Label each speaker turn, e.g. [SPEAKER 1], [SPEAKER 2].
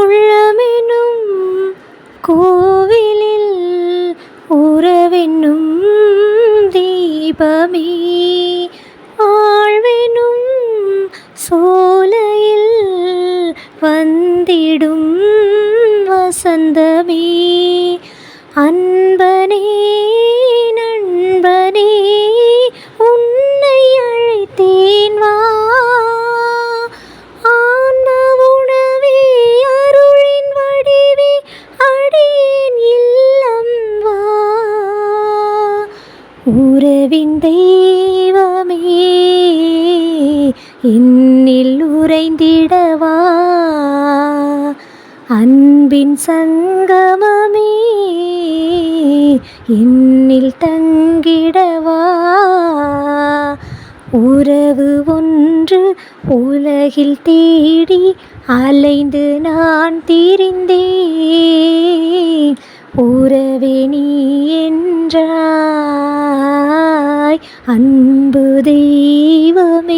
[SPEAKER 1] உள்ளமெனும் கோவிலில் உறவென்னும் தீபமே. ஆழ்வெனும் சோலையில் வந்திடும் வசந்தமே. அன்பனே உறவின் தெய்வமே என்னில் உறைந்திடவா? அன்பின் சங்கமமே என்னில் தங்கிடவா? உறவு ஒன்று உலகில் தேடி அலைந்து நான் திரிந்தேன். உறவே நீ என்றாய் அன்பு தெய்வமே.